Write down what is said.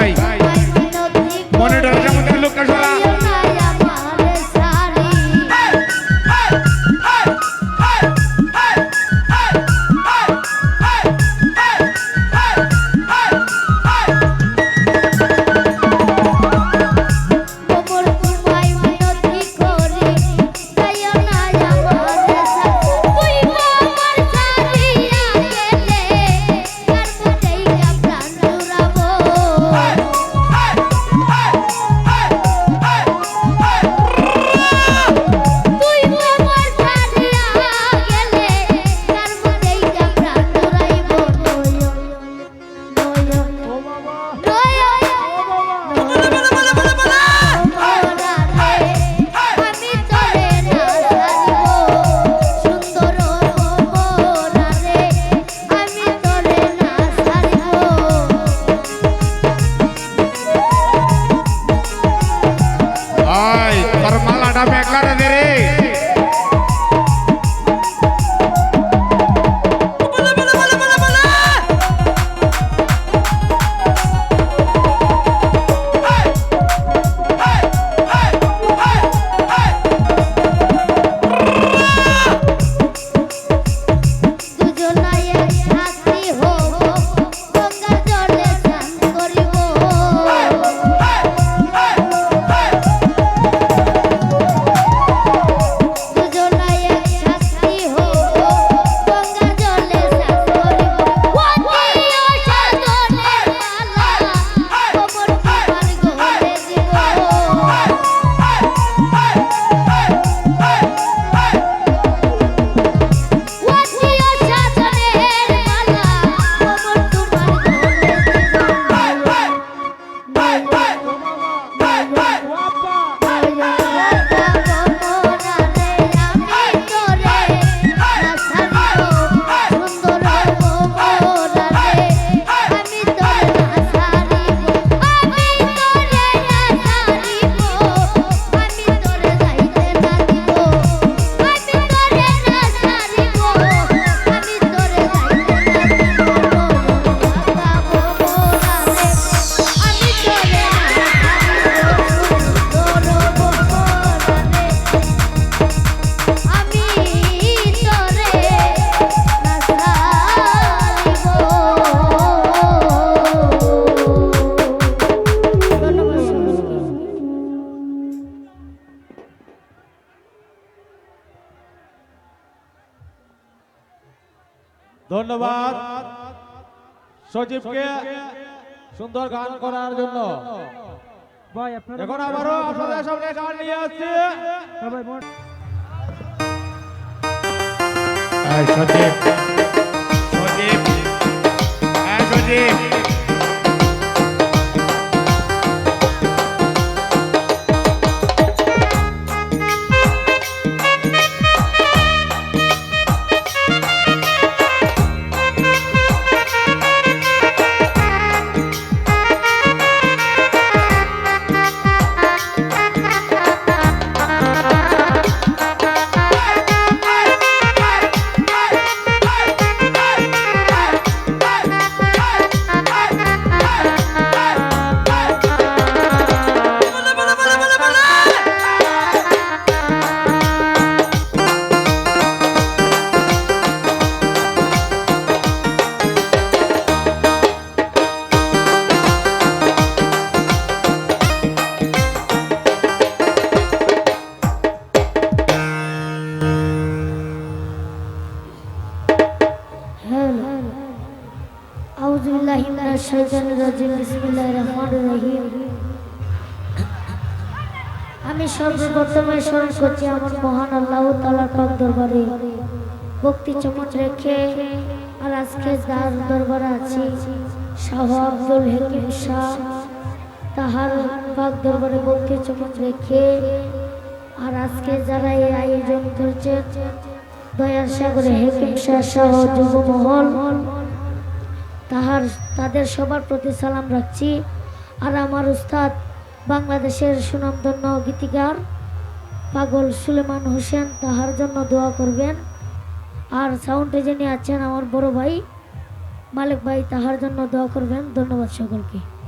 এই তোর ধন্যবাদ। সজীবকে সুন্দর গান করার জন্য। ভাই আপনারা এখন আবারও আপনাদের সামনে গান নিয়ে আসছি। সজীব। সজীব। এই সজীব। আমি সর্বপ্রথমে স্মরণ করছি আমার মহান আল্লাহ তালার পাক দরবারে। ভক্তি চমচ রেখে আর আজকে দার দরবার আছি, শাহ আব্দুল হেকিম শাহ, তাহার পাক দরবারে ভক্তি চমচ রেখে আর আজকে যারা এই আয়োজন করছে দয়ার সাগরে হেকিম শাহ সহ যুব মহল তাহার তাদের সবার প্রতি সালাম রাখছি। আর আমার উস্তাদ, বাংলাদেশের সুনামধন্য গীতিকার পাগল সুলেমান হোসেন, তাহার জন্য দোয়া করবেন। আর সাউন্ড যিনি আছেন আমার বড় ভাই মালিক ভাই, তাহার জন্য দোয়া করবেন। ধন্যবাদ সকলকে।